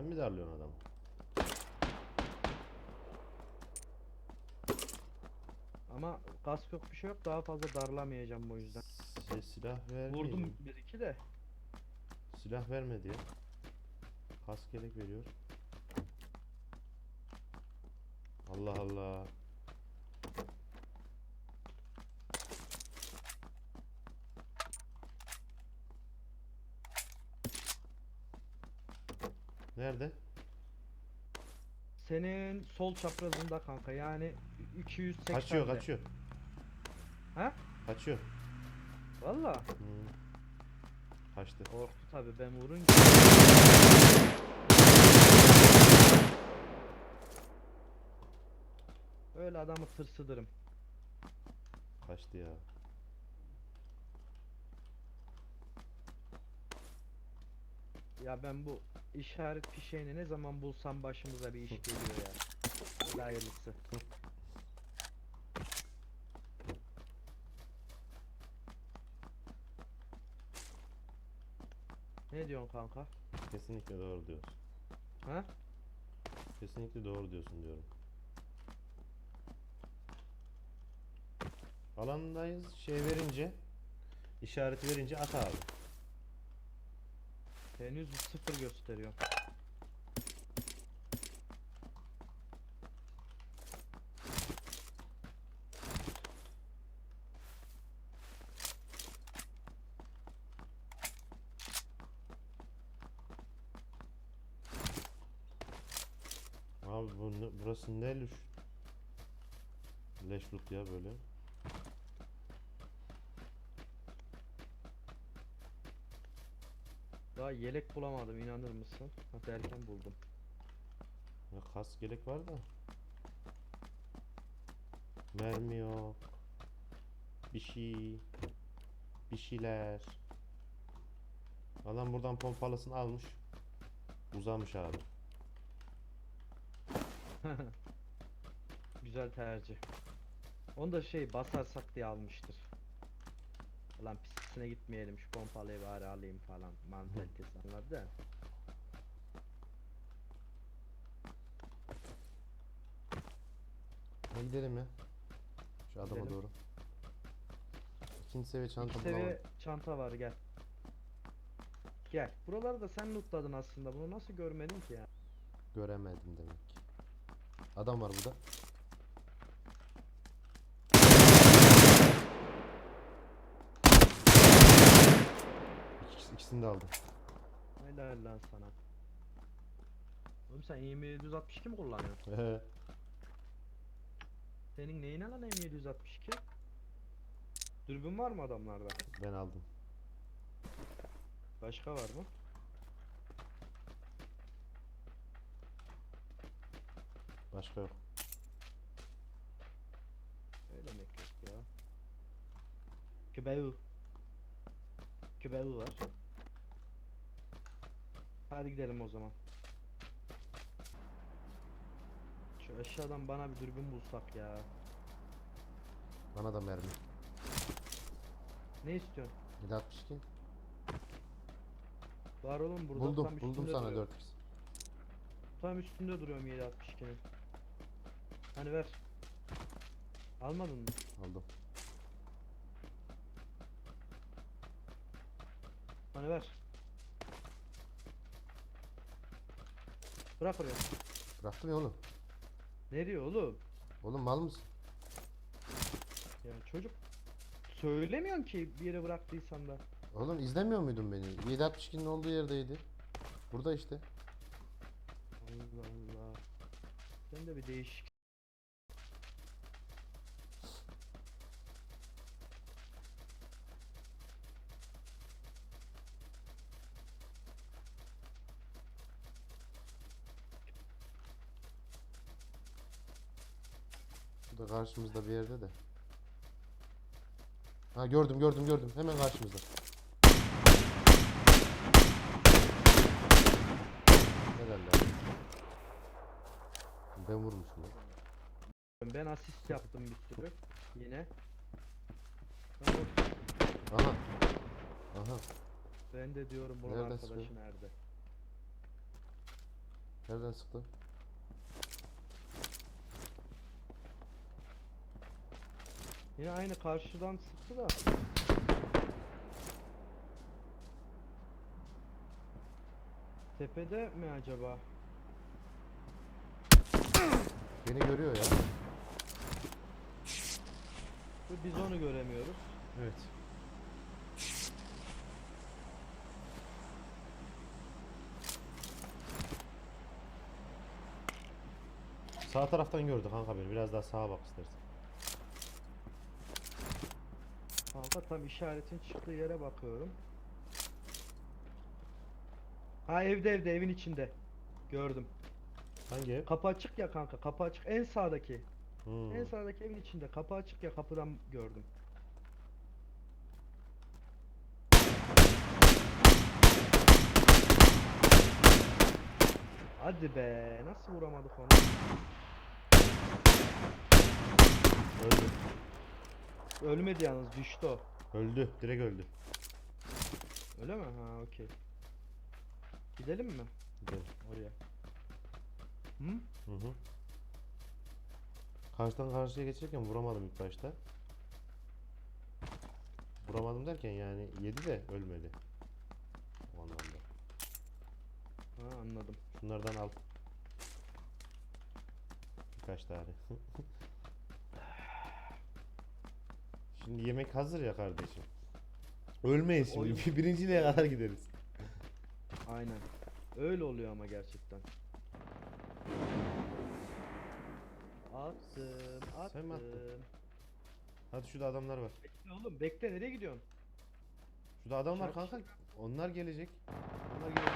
Sen mi darlıyorsun adamı? Ama kask yok bir şey yok daha fazla darlamayacağım bu yüzden. Size silah ver. Vurdum bir iki de. Silah vermedi ya. Kask gerek veriyor. Allah Allah. Nerede? Senin sol çaprazında kanka yani 280 Kaçıyor, kaçıyor. Ha? Kaçıyor. Valla. Hmm. Kaçtı. Korktu tabi ben vurunca. Öyle adamı tırsıdırım. Kaçtı ya. Ya ben bu işaret fişeğini ne zaman bulsam başımıza bir iş geliyor ya. Hayırlısı. Ne diyorsun kanka? Kesinlikle doğru diyorsun. Ha? Kesinlikle doğru diyorsun diyorum. Alandayız şey verince işaret verince at abi. Henüz sıfır gösteriyor. Abi bu burası ne leş? Leş loot ya böyle. Daha yelek bulamadım inanır mısın? Ha derken buldum. Ya kas gerek var da. Mermi yok. Bir şey. Bir şeyler. Adam buradan pompalısını almış. Uzamış abi. Güzel tercih. Onu da şey basarsak diye almıştır. Ulan pisine gitmeyelim şu pompalıyı bari alayım falan mantalitesi anladın? Hadi gidelim ya. Şu adama Gidelim. doğru. İkinci seviye çanta İki bulamadım. seviye çanta var gel. Gel. Buraları da sen lootladın aslında. Bunu nasıl görmedin ki ya? Göremedim demek ki. Adam var burada. İkisini de aldım. Helal lan sana. Oğlum sen M762 mi kullanıyorsun? Ehe. Senin neyine lan M762? Dürbün var mı adamlarda? ben aldım. Başka var mı? Başka yok. Öyle demek yok ya. Kübeği. Kübeği var. Hadi gidelim o zaman. Şu aşağıdan bana bir dürbün bulsak ya. Bana da mermi. Ne istiyorsun? 762. Var oğlum burada tam Buldum. üstünde Buldum sana duruyor. 4x. Tam üstünde duruyorum 762'nin. Hani ver. Almadın mı? Aldım. Hani ver. Bırak oraya. Bıraktım ya oğlum. Ne diyor oğlum? Oğlum mal mısın? Ya çocuk söylemiyorsun ki bir yere bıraktıysan da. Oğlum izlemiyor muydun beni? 762'nin olduğu yerdeydi. Burada işte. Allah Allah. Sen de bir değişik. Bu da karşımızda bir yerde de. Ha gördüm gördüm gördüm. Hemen karşımızda. Lan. Ben vurmuşum. Ben asist yaptım bir sürü. Yine. Aha. Aha. Ben de diyorum bunun Nerede arkadaşı sıkıyor? nerede? Nereden sıktı? Yine aynı karşıdan sıktı da. Tepede mi acaba? Beni görüyor ya. Biz onu göremiyoruz. Evet. Sağ taraftan gördü kanka beni. Biraz daha sağa bak istersen. Tam işaretin çıktığı yere bakıyorum. Ha evde evde evin içinde. Gördüm. Hangi ev? Kapı açık ya kanka. Kapı açık. En sağdaki. Hmm. En sağdaki evin içinde. Kapı açık ya kapıdan gördüm. Hadi be. Nasıl vuramadık onu? Öldü. Ölmedi yalnız düştü o. Öldü. Direkt öldü. Öyle mi? Ha okey. Gidelim mi? Gidelim. Oraya. Hı? Hı hı. Karşıdan karşıya geçerken vuramadım ilk başta. Vuramadım derken yani yedi de ölmedi. O anlamda. Ha anladım. Şunlardan al. Birkaç tane. Şimdi yemek hazır ya kardeşim. Ölmeyiz şimdi. Oyun- Birinciliğe kadar gideriz. Aynen. Öyle oluyor ama gerçekten. Attım, attım. Sen mi attın? Hadi şurada adamlar var. Bekle oğlum, bekle nereye gidiyorsun? Şurada adam var kanka. Onlar gelecek. Onlar gelecek.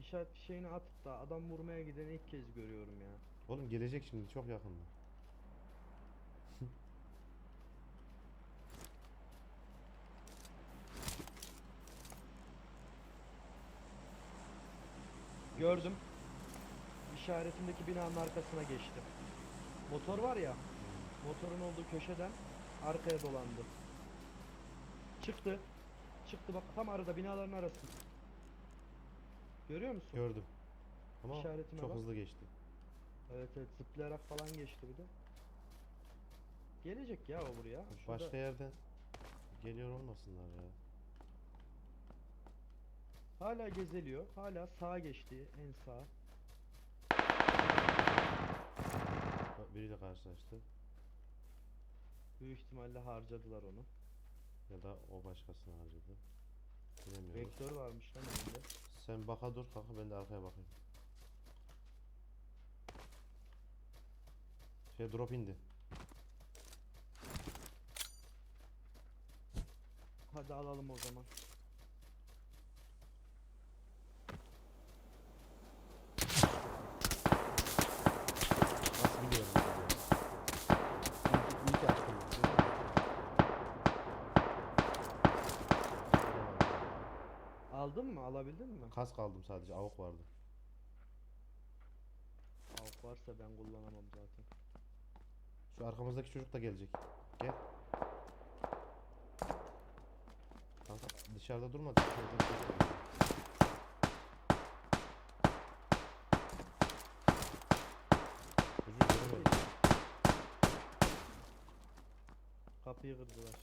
İşaret şeyini atıp da adam vurmaya gideni ilk kez görüyorum ya. Oğlum gelecek şimdi çok yakında. Gördüm. İşaretimdeki binanın arkasına geçti. Motor var ya, motorun olduğu köşeden arkaya dolandı. Çıktı. Çıktı bak tam arada binaların arası. Görüyor musun? Gördüm. Ama İşaretime çok bak. hızlı geçti. Evet evet zıplayarak falan geçti bir de. Gelecek ya o buraya. Şurada Başka yerden geliyor olmasınlar ya. hala gezeliyor. Hala sağa geçti en sağa. Bak, Biriyle karşılaştı. Büyük ihtimalle harcadılar onu. Ya da o başkasını harcadı. Bilemiyorum. Vektör varmış lan önünde. Sen baka dur kanka ben de arkaya bakayım. Şey drop indi. Hadi alalım o zaman. Nasıl biliyorum ben ya? İyi, ki- iyi ki açtım. Aldın mı? Alabildin mi? Kask aldım sadece avuk vardı. Avuk varsa ben kullanamam zaten. Şu arkamızdaki çocuk da gelecek. Gel. Kanka dışarıda durma. dışarıda durma. Kapıyı kırdılar.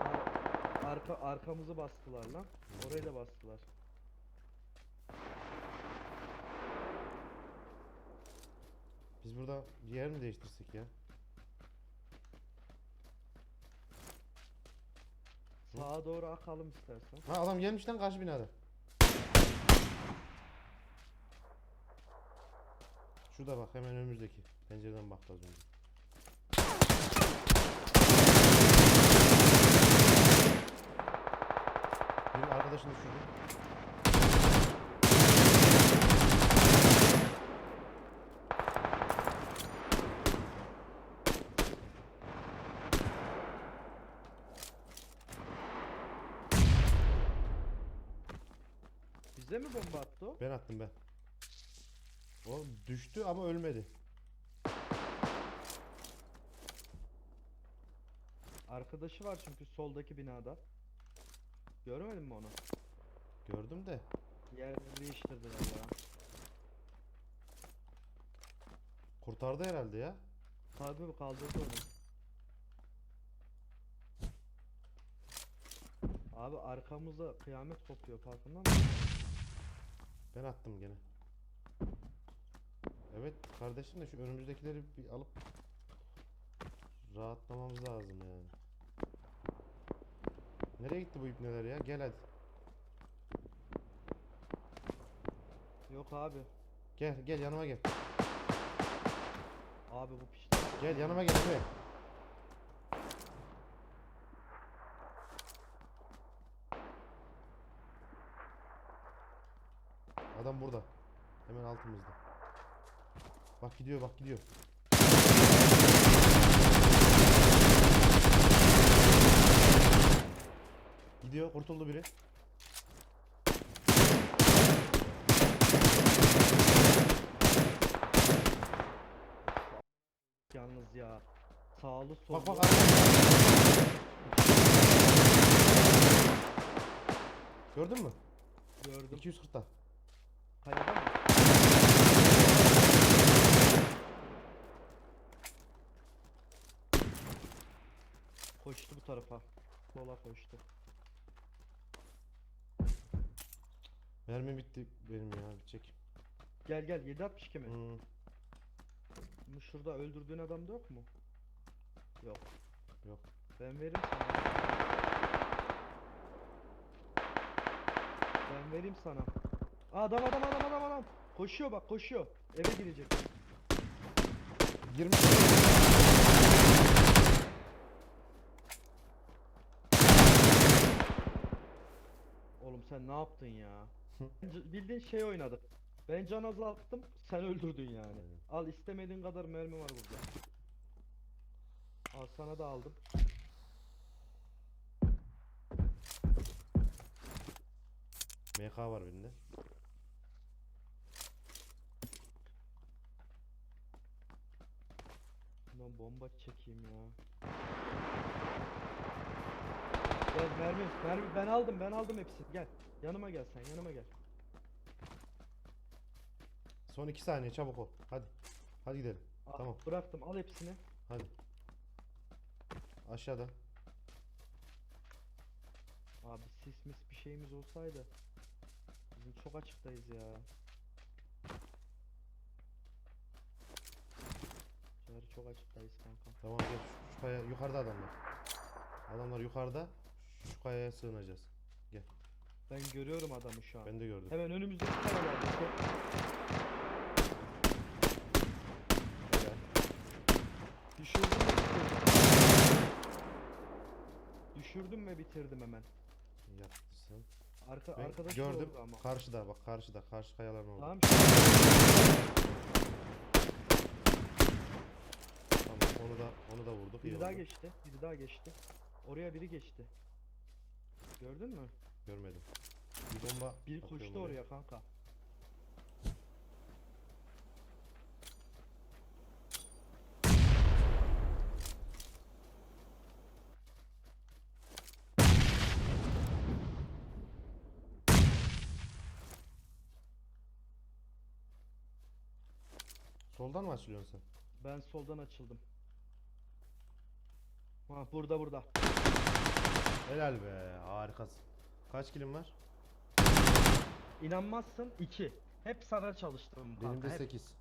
Ar- Arka arkamızı bastılar lan. Orayı da bastılar. Biz burada bir yer mi değiştirsek ya? Sağa doğru akalım istersen. Ha adam gelmiş lan karşı binada. Şurada bak hemen önümüzdeki. Pencereden bak az önce. Benim arkadaşım düşürdü. Bize mi bomba attı o? Ben attım ben. O düştü ama ölmedi. Arkadaşı var çünkü soldaki binada. Görmedin mi onu? Gördüm de. Yer değiştirdiler ya. Kurtardı herhalde ya. Tabi kaldırdı onu. Abi arkamızda kıyamet kopuyor farkında mısın? Ben attım gene. Evet kardeşim de şu önümüzdekileri bir alıp rahatlamamız lazım yani. Nereye gitti bu ipneler ya? Gel hadi. Yok abi. Gel gel yanıma gel. Abi bu pişti. Gel yanıma gel be. Adam burada. Hemen altımızda. Bak gidiyor bak gidiyor. Gidiyor kurtuldu biri. Yalnız ya. Sağlı sollu. Bak bak. Gördün mü? Gördüm. 240'ta. Kayada mı? Koştu bu tarafa. Sola koştu. Mermi bitti benim ya bitecek. Gel gel 762 mi? Hmm, Bu şurada öldürdüğün adam da yok mu? Yok. Yok. Ben veririm sana. Ben vereyim sana. Aa, Adam adam adam adam adam. Koşuyor bak koşuyor. Eve girecek. 20 Oğlum sen ne yaptın ya? Bildiğin şey oynadık. Ben can azalttım, sen öldürdün yani. Aynen. Al istemediğin kadar mermi var burada. Al sana da aldım. MK var birinde. Bundan bomba çekeyim ya. Gel mermi, mermi ben aldım, ben aldım hepsini. Gel. Yanıma gel sen, yanıma gel. Son 2 saniye çabuk ol. Hadi. Hadi gidelim. Al, Tamam. Bıraktım, al hepsini. Hadi. Aşağıda. Abi sis mis bir şeyimiz olsaydı. Bizim çok açıktayız ya. Çağrı çok açıktayız kanka. Tamam gel şu, şu kaya yukarıda adamlar. Adamlar yukarıda. Şu kayaya sığınacağız. Ben görüyorum adamı şu an. Ben de gördüm. Hemen önümüzdeki kayalarda. Helal. Düşürdüm ve bitirdim. Düşürdüm ve bitirdim hemen. Yaptısın. Arka Ben arkadaş gördüm. oldu ama. Karşıda bak karşıda. Karşı kayaların orada. Tamam. Tamam onu da onu da vurduk. iyi Biri daha oldu. geçti. Biri daha geçti. Oraya biri geçti. Gördün mü? Görmedim. Bir bomba Biri atıyorum koştu oraya kanka. Soldan mı açılıyorsun sen? Ben soldan açıldım. Ha burada burada. Helal be harikasın. Kaç kilim var? İnanmazsın 2. Hep sana çalıştım kanka. Benim de hep. 8.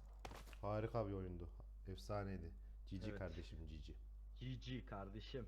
Harika bir oyundu. Efsaneydi. Cici Evet. kardeşim cici. GG kardeşim.